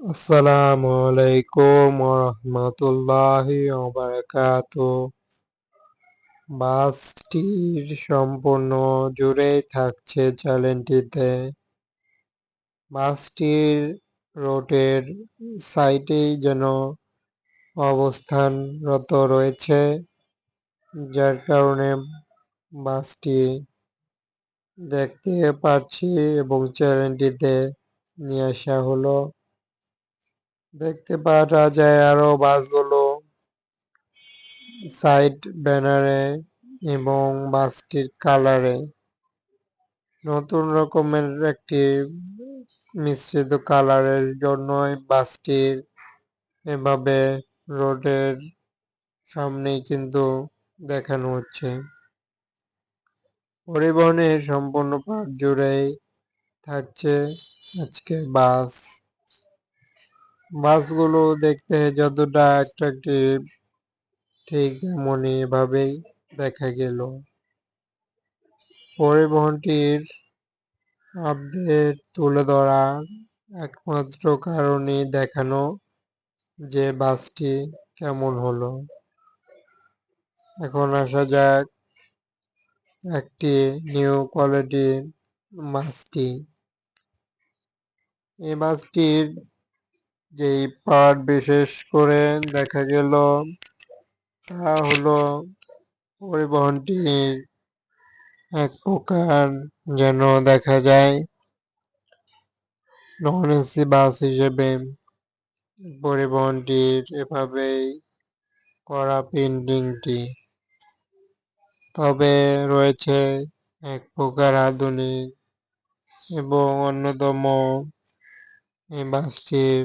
আসসালামু আলাইকুম রহমতুল্লাহি বারাকাত বাসটির সম্পূর্ণ জুড়েই থাকছে চ্যানেলটিতে বাসটির রোডের সাইডেই যেন অবস্থানরত রয়েছে, যার কারণে বাসটি দেখতে পাচ্ছি এবং চ্যানেলটিতে নিয়ে আসা হলো। দেখতে পাওয়া যায় আরও বাসগুলো সাইড ব্যানারে এবং বাসটির কালারে। নতুন রকমের একটি মিশ্রিত কালারের জন্যই বাসটির এভাবে রোডের সামনেই কিন্তু দেখানো হচ্ছে। পরিবহনের সম্পূর্ণ পাঠ জুড়েই থাকছে আজকে বাস। বাসগুলো দেখতে যতটা অ্যাট্রাকটিভ ঠিক তেমনই ভাবেই দেখা গেল। পরিবহনটির আপডেট তুলে ধরা একমাত্র কারণে দেখানো যে বাসটি কেমন হলো। এখন আসা যাক একটি নিউ কোয়ালিটির বাসটি। এই বাসটির যেই পার্ট বিশেষ করে দেখা গেল, তা হলো পরিবহনটির এক প্রকার যেন দেখা যায় নন এসি বাস হিসেবে। পরিবহনটির এভাবেই করা পেন্টিংটি তবে রয়েছে এক প্রকার আধুনিক এবং অন্যতম এই বাসটির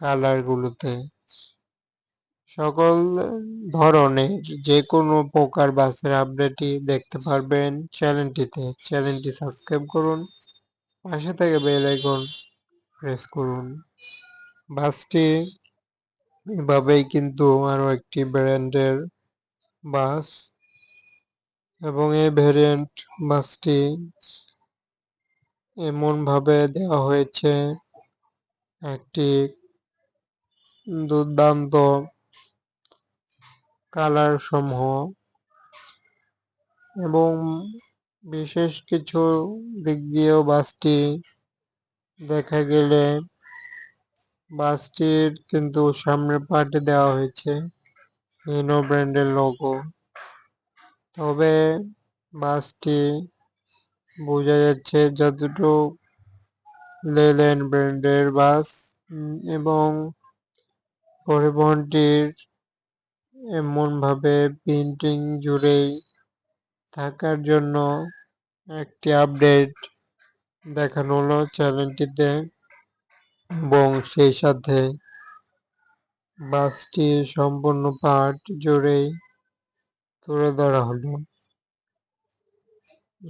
কালারগুলোতে সকল ধরনের যে কোনো প্রকার বাসের আপডেটই দেখতে পারবেন চ্যানেলটিতে। চ্যানেলটি সাবস্ক্রাইব করুন, পাশে থেকে বেল আইকন প্রেস করুন। বাসটি এভাবেই কিন্তু আরও একটি ব্র্যান্ডের বাস এবং এই ভ্যারিয়েন্ট বাসটি এমনভাবে দেওয়া হয়েছে, একটি দুর্দান্ত কালার সমূহ এবং বিশেষ কিছু দিক দিয়েও বাসটি দেখা গেলে বাসটির কিন্তু সামনে পার্টে দেওয়া হয়েছে ইনো ব্র্যান্ডের লোগো তবে বাসটি বোঝা যাচ্ছে যতটুকু লেল্যান্ড ব্র্যান্ডের বাস এবং পরিবহনটির এমনভাবে প্রিন্টিং জুড়েই থাকার জন্য একটি আপডেট দেখানো হলো চ্যানেলটিতে এবং সেই সাথে বাসটির সম্পূর্ণ পার্ট জুড়েই তুলে ধরা হলো।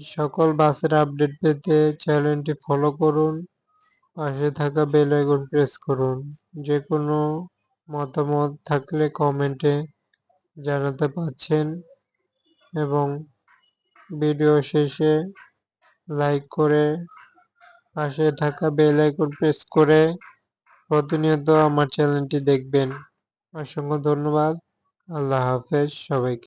সকল বাসের আপডেট পেতে চ্যানেলটি ফলো করুন, পাশে থাকা বেল আইকন প্রেস করুন যে কোনো মতামত থাকলে কমেন্টে জানাতে পারছেন এবং ভিডিও শেষে লাইক করে পাশে থাকা বেল আইকন প্রেস করে প্রতিনিয়ত আমার চ্যানেলটি দেখবেন। অসংখ্য ধন্যবাদ। আল্লাহ হাফেজ। সবাইকে